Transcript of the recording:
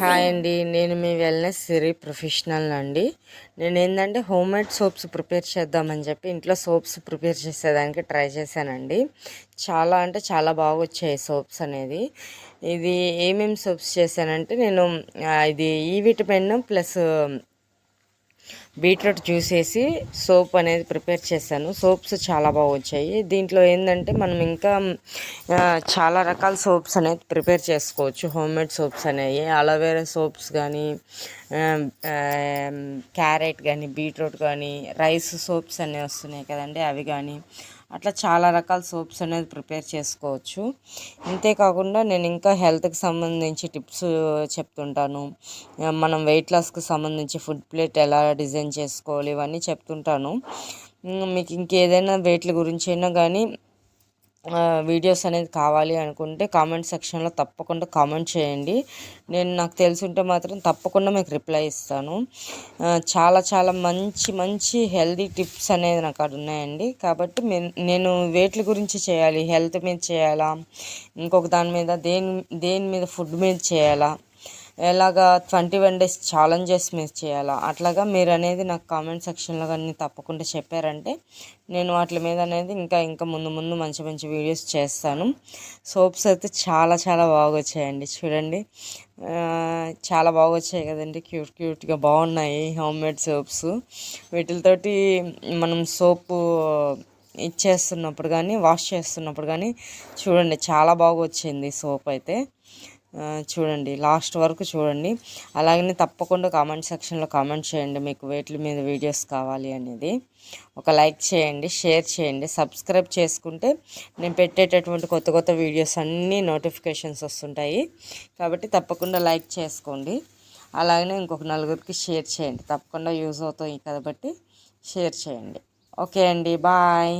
Hi అండి. నేను మీ wellness సిరి professional అండి. నేను ఏంటంటే హోమ్ మేడ్ సోప్స్ ప్రిపేర్ చేద్దామని చెప్పి ఇంట్లో సోప్స్ ప్రిపేర్ చేసేదానికి ట్రై చేశానండి. చాలా అంటే చాలా బాగా వచ్చాయి సోప్స్ అనేది. ఇది ఏమేమి సోప్స్ చేశానంటే నేను ఇది ఈ విటమిన్ ప్లస్ బీట్రూట్ జ్యూస్ వేసి సోప్ అనేది ప్రిపేర్ చేశాను. సోప్స్ చాలా బాగా వచ్చాయి. దీంట్లో ఏంటంటే మనం ఇంకా చాలా రకాల సోప్స్ అనేది ప్రిపేర్ చేసుకోవచ్చు. హోమ్ మేడ్ సోప్స్ అనేవి అలోవేరా సోప్స్ కానీ క్యారెట్ కానీ బీట్రూట్ కానీ రైస్ సోప్స్ అనేవి వస్తున్నాయి కదండి. అవి కానీ అట్లా చాలా రకాల సోప్స్ అనేది ప్రిపేర్ చేసుకోవచ్చు. ఇంతేకాకుండా నేను ఇంకా హెల్త్కి సంబంధించి టిప్స్ చెప్తుంటాను. మనం వెయిట్ లాస్కి సంబంధించి ఫుడ్ ప్లేట్ ఎలా డిజైన్ చేసుకోవాలి ఇవన్నీ చెప్తుంటాను. మీకు ఇంకేదైనా వెయిట్ల గురించి అయినా కానీ వీడియోస్ అనేది కావాలి అనుకుంటే కామెంట్ సెక్షన్లో తప్పకుండా కామెంట్ చేయండి. నేను నాకు తెలిసి ఉంటే మాత్రం తప్పకుండా మీకు రిప్లై ఇస్తాను. చాలా చాలా మంచి మంచి హెల్దీ టిప్స్ అనేది నాకు అక్కడ ఉన్నాయండి. కాబట్టి నేను వేట్ల గురించి చేయాలి హెల్త్ మీద చేయాలా ఇంకొక దాని మీద దేని దేని మీద ఫుడ్ మీద చేయాలా ఎలాగా ట్వంటీ వన్ డేస్ ఛాలెంజెస్ మీరు చేయాలా? అట్లాగా మీరు అనేది నాకు కామెంట్ సెక్షన్లో కానీ తప్పకుండా చెప్పారంటే నేను వాటి మీద అనేది ఇంకా ఇంకా ముందు ముందు మంచి మంచి వీడియోస్ చేస్తాను. సోప్స్ అయితే చాలా చాలా బాగా వచ్చాయండి. చూడండి. చాలా బాగా వచ్చాయి కదండి. క్యూట్ క్యూట్గా బాగున్నాయి హోమ్ మేడ్ సోప్స్ వీటితోటి మనం సోపు ఇచ్చేస్తున్నప్పుడు కానీ వాష్ చేస్తున్నప్పుడు కానీ చూడండి చాలా బాగా వచ్చింది సోప్ అయితే. చూడండి లాస్ట్ వరకు చూడండి. అలాగనే తప్పకుండా కామెంట్ సెక్షన్లో కామెంట్ చేయండి మీకు వేట్ల మీద వీడియోస్ కావాలి అనేది. ఒక లైక్ చేయండి షేర్ చేయండి సబ్స్క్రైబ్ చేసుకుంటే నేను పెట్టేటటువంటి కొత్త కొత్త వీడియోస్ అన్నీ నోటిఫికేషన్స్ వస్తుంటాయి. కాబట్టి తప్పకుండా లైక్ చేసుకోండి. అలాగనే ఇంకొక నలుగురికి షేర్ చేయండి. తప్పకుండా యూజ్ అవుతాయి కాబట్టి షేర్ చేయండి. ఓకే అండి బాయ్.